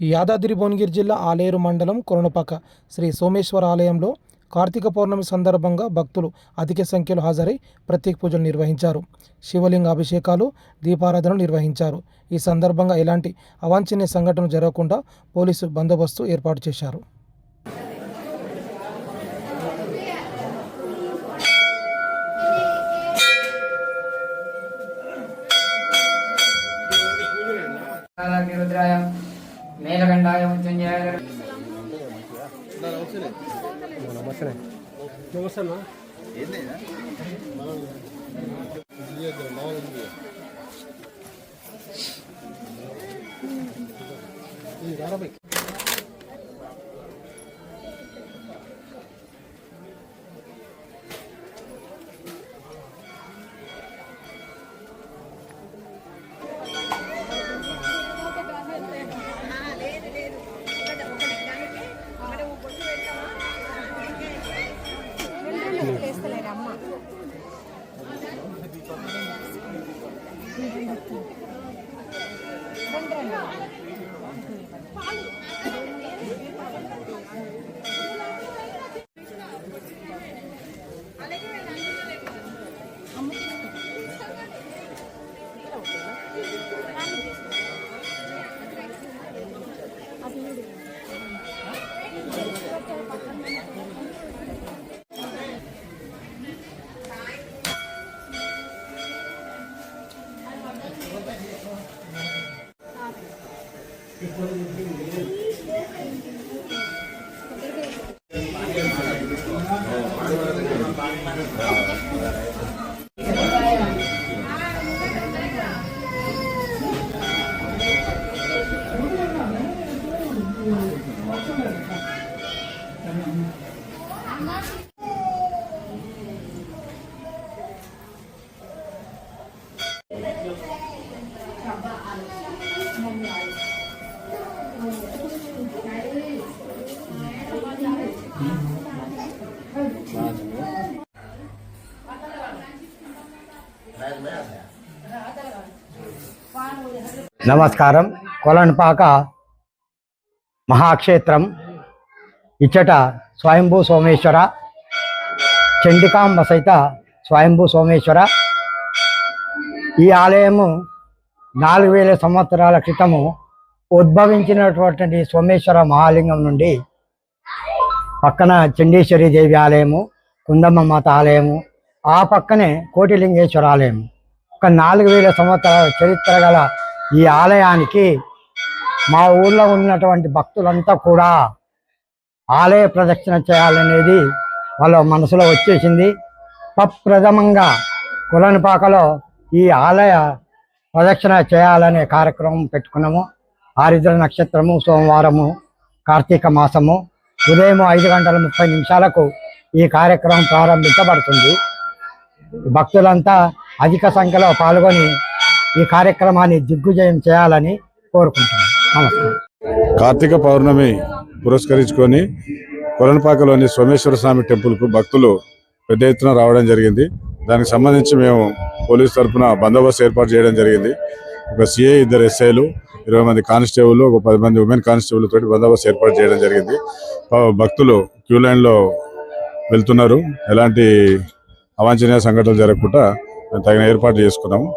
యాదాద్రి భువనగిరి జిల్లా ఆలేరు మండలం కొరణపాక శ్రీ సోమేశ్వర ఆలయంలో కార్తీక పౌర్ణమి సందర్భంగా భక్తులు అధిక సంఖ్యలో హాజరై ప్రత్యేక పూజలు నిర్వహించారు. శివలింగ అభిషేకాలు దీపారాధనలు నిర్వహించారు. ఈ సందర్భంగా ఎలాంటి అవాంఛనీయ సంఘటనలు జరగకుండా పోలీసు బందోబస్తు ఏర్పాటు చేశారు. రుద్రాయ మేలకండాయ ముత్యంజాయ నమస్తే నమస్తే ఈ రారబై 八六 Thank you. నమస్కారం. కొలన్పాక మహాక్షేత్రం ఇచ్చట స్వయంభూ సోమేశ్వర చండికాంబ సహిత స్వయంభూ సోమేశ్వర. ఈ ఆలయము నాలుగు వేల సంవత్సరాల క్రితము ఉద్భవించినటువంటి సోమేశ్వర మహాలింగం నుండి పక్కన చండీశ్వరి దేవి ఆలయము కుందమ్మ మాత ఆలయము ఆ పక్కనే కోటిలింగేశ్వర ఆలయము. ఒక నాలుగు వేల సంవత్సరాల చరిత్ర గల ఈ ఆలయానికి మా ఊర్లో ఉన్నటువంటి భక్తులంతా కూడా ఆలయ ప్రదక్షిణ చేయాలనేది వాళ్ళ మనసులో వచ్చేసింది. ప్రప్రథమంగా కులనిపాకలో ఈ ఆలయ ప్రదక్షిణ చేయాలనే కార్యక్రమం పెట్టుకున్నాము. ఆరిద్ర నక్షత్రము సోమవారము కార్తీక మాసము ఉదయం ఐదు గంటల ముప్పై నిమిషాలకు ఈ కార్యక్రమం ప్రారంభించబడుతుంది. భక్తులంతా అధిక సంఖ్యలో పాల్గొని ఈ కార్యక్రమాన్ని దిగ్విజయం చేయాలని కోరుకుంటున్నాను నమస్కారం. కార్తీక పౌర్ణమి పురస్కరించుకొని కొలనపాకలోని సోమేశ్వర స్వామి టెంపుల్కు భక్తులు పెద్ద ఎత్తున రావడం జరిగింది. దానికి సంబంధించి మేము పోలీస్ తరఫున బందోబస్తు ఏర్పాటు చేయడం జరిగింది. ఒక సిఐ ఇద్దరు ఎస్ఐలు ఇరవై మంది కానిస్టేబుల్ ఒక పది మంది ఉమెన్ కానిస్టేబుల్ తోటి బందోబస్తు ఏర్పాటు చేయడం జరిగింది. భక్తులు క్యూ లైన్లో వెళ్తున్నారు. ఎలాంటి అవాంఛనీయ సంఘటనలు జరగకుండా తగిన ఏర్పాట్లు చేసుకున్నాము.